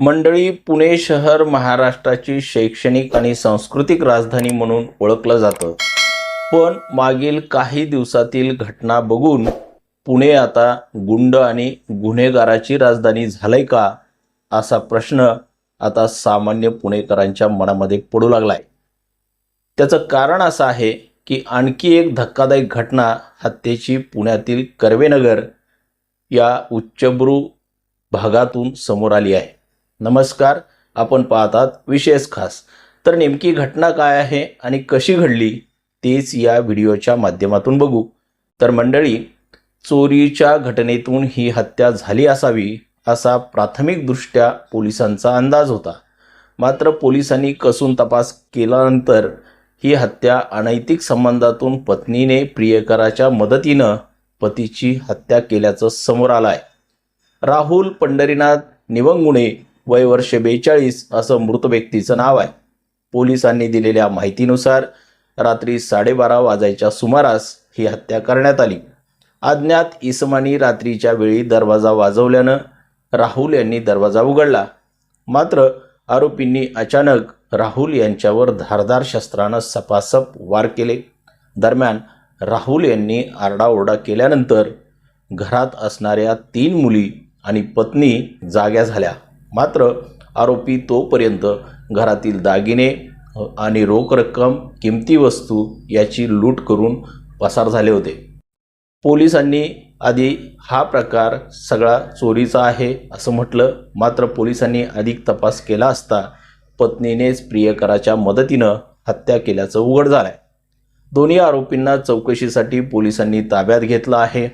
मंडळी पुणे शहर महाराष्ट्राची शैक्षणिक आणि सांस्कृतिक राजधानी म्हणून ओळखलं जातं. पण मागील काही दिवसातील घटना बघून पुणे आता गुंड आणि गुन्हेगाराची राजधानी झालंय का? असा प्रश्न आता सामान्य पुणेकरांच्या मनामध्ये पडू लागलाय. त्याचं कारण असं आहे की आणखी एक धक्कादायक घटना हत्येची पुण्यातील कर्वेनगर या उच्चभ्रू भागातून समोर आली आहे. नमस्कार आपण पाहतात विशेष खास. तर नेमकी घटना काय आहे आणि कशी घडली तेच या व्हिडिओच्या माध्यमातून बघू. तर मंडळी चोरीच्या घटनेतून ही हत्या झाली असावी असा प्राथमिकदृष्ट्या पोलिसांचा अंदाज होता. मात्र पोलिसांनी कसून तपास केल्यानंतर ही हत्या अनैतिक संबंधातून पत्नीने प्रियकराच्या मदतीनं पतीची हत्या केल्याचं समोर आलं आहे राहुल पंढरीनाथ निवंगुणे वय वर्ष बेचाळीस असं मृत व्यक्तीचं नाव आहे. पोलिसांनी दिलेल्या माहितीनुसार रात्री साडेबारा वाजायच्या सुमारास ही हत्या करण्यात आली. अज्ञात इसमानी रात्रीच्या वेळी दरवाजा वाजवल्यानं राहुल यांनी दरवाजा उघडला. मात्र आरोपींनी अचानक राहुल यांच्यावर धारदार शस्त्रानं सपासप वार केले. दरम्यान राहुल यांनी आरडाओरडा केल्यानंतर घरात असणाऱ्या तीन मुली आणि पत्नी जाग्या झाल्या. मात्र आरोपी तोपर्यंत घरातील दागिने आणि रोख रक्कम किमती वस्तू याची लूट करून पसार झाले होते. पोलिसांनी आधी हा प्रकार सगळा चोरीचा आहे असं म्हटलं. मात्र पोलिसांनी अधिक तपास केला असता पत्नीनेच प्रियकराच्या मदतीनं हत्या केल्याचं उघड झालं आहे दोन्ही आरोपींना चौकशीसाठी पोलिसांनी ताब्यात घेतलं आहे.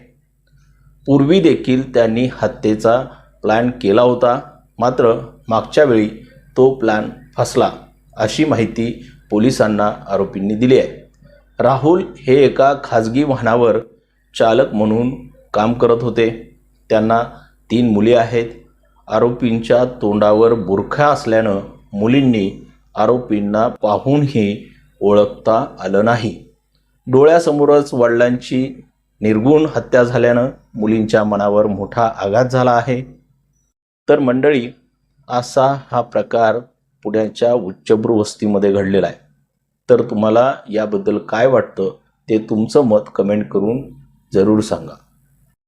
पूर्वी देखील त्यांनी हत्येचा प्लॅन केला होता. मात्र मागच्या वेळी तो प्लॅन फसला अशी माहिती पोलिसांना आरोपींनी दिली आहे. राहुल हे एका खाजगी वाहनावर चालक म्हणून काम करत होते. त्यांना तीन मुली आहेत. आरोपींच्या तोंडावर बुरखा असल्यानं मुलींनी आरोपींना पाहूनही ओळखता आलं नाही. डोळ्यासमोरच वडिलांची निर्गुण हत्या झाल्यानं मुलींच्या मनावर मोठा आघात झाला आहे. तर मंडळी असा हा प्रकार पुण्याच्या उच्चभ्रू वस्तीमध्ये घडलेला आहे. तर तुम्हाला याबद्दल काय वाटतं ते तुमचं मत कमेंट करून जरूर सांगा.